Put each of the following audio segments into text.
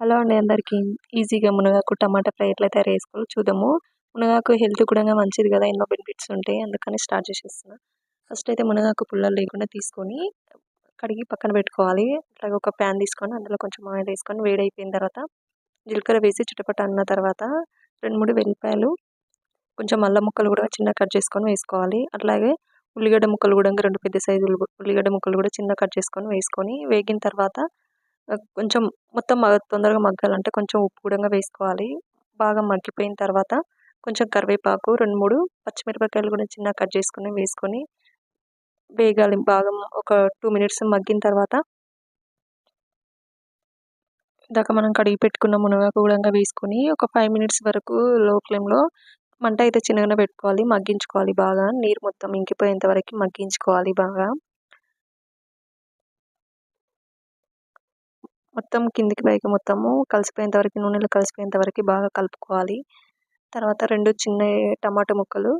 Hello అండి అందరికీ. ఈజీగా మునగాకు టమాటా ఫ్రై ఎట్లా తయారు చేసుకోవాలో చూద్దాము. మునగాకు హెల్త్ కూడా మంచిది కదా ఎన్నో బెనిఫిట్స్ ఉంటాయి అందుకని స్టార్ట్ చేసేస్తున్నా. ఫస్ట్ అయితే మునగాకు పుల్లలు లేకుండా తీసుకొని కడిగి పక్కన పెట్టుకోవాలి. అట్లాగే ఒక ప్యాన్ తీసుకొని అందులో కొంచెం ఆయిల్ వేసుకొని వేడైపోయిన తర్వాత జీలకర్ర వేసి చిటపట అన్న తర్వాత రెండు మూడు వెల్లిపాయలు కొంచెం అల్లం ముక్కలు కూడా చిన్న కట్ చేసుకొని వేసుకోవాలి. అట్లాగే ఉల్లిగడ్డ ముక్కలు కూడా రెండు పెద్ద సైజు ఉల్లిగడ్డ ముక్కలు కూడా చిన్న కట్ చేసుకొని వేసుకొని వేగిన తర్వాత కొంచెం మొత్తం తొందరగా మగ్గాలంటే కొంచెం ఉప్పు కూడా వేసుకోవాలి. బాగా మగ్గిపోయిన తర్వాత కొంచెం కరివేపాకు రెండు మూడు పచ్చిమిరపకాయలు కూడా చిన్న కట్ చేసుకుని వేసుకొని వేగాలి. బాగా ఒక టూ మినిట్స్ మగ్గిన తర్వాత ఇందాక మనం కడిగి పెట్టుకున్న మునగాకు కూడా వేసుకొని ఒక ఫైవ్ మినిట్స్ వరకు లో ఫ్లేమ్లో మంట అయితే చిన్నగానే పెట్టుకోవాలి మగ్గించుకోవాలి బాగా. నీరు మొత్తం ఇంకిపోయేంత వరకు మగ్గించుకోవాలి బాగా. మొత్తం కిందికి పైకి మొత్తము కలిసిపోయేంత వరకు నూనెలో కలిసిపోయేంత వరకు బాగా కలుపుకోవాలి. తర్వాత రెండు చిన్న టమాటా ముక్కలు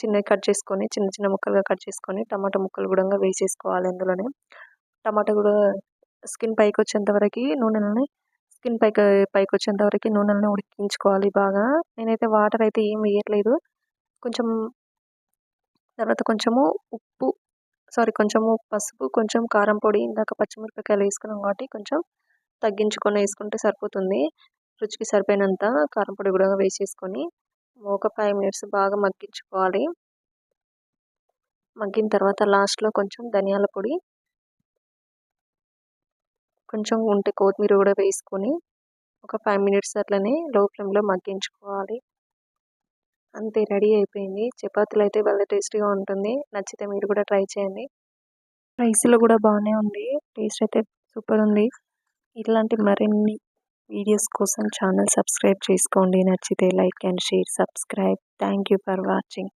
చిన్నవి కట్ చేసుకొని చిన్న చిన్న ముక్కలుగా కట్ చేసుకొని టమాటా ముక్కలు కూడా వేసేసుకోవాలి అందులోనే. టమాటా కూడా స్కిన్ పైకి వచ్చేంత వరకు నూనెలని స్కిన్ పైకి పైకి వచ్చేంత వరకు నూనెలను ఉడికించుకోవాలి బాగా. నేనైతే వాటర్ అయితే ఏం వేయట్లేదు. కొంచెం తర్వాత కొంచెము ఉప్పు సారీ కొంచెము పసుపు కొంచెం కారం పొడి ఇందాక పచ్చిమిరపకాయలు వేసుకున్నాం కాబట్టి కొంచెం తగ్గించుకొని వేసుకుంటే సరిపోతుంది. రుచికి సరిపోయినంత కారం పొడి కూడా వేసేసుకొని ఒక ఫైవ్ మినిట్స్ బాగా మగ్గించుకోవాలి. మగ్గిన తర్వాత లాస్ట్లో కొంచెం ధనియాల పొడి కొంచెం ఉంటే కొత్తిమీర కూడా వేసుకొని ఒక ఫైవ్ మినిట్స్ అట్లనే లో ఫ్లేమ్లో మగ్గించుకోవాలి. అంతే రెడీ అయిపోయింది. చపాతీలు అయితే భలే టేస్టీగా ఉంటుంది. నచ్చితే మీరు కూడా ట్రై చేయండి. రైస్లో కూడా బాగానే ఉంది. టేస్ట్ అయితే సూపర్ ఉంది. ఇట్లాంటి మరిన్ని వీడియోస్ కోసం ఛానల్ సబ్స్క్రైబ్ చేసుకోండి. నచ్చితే like and share subscribe. Thank you for watching.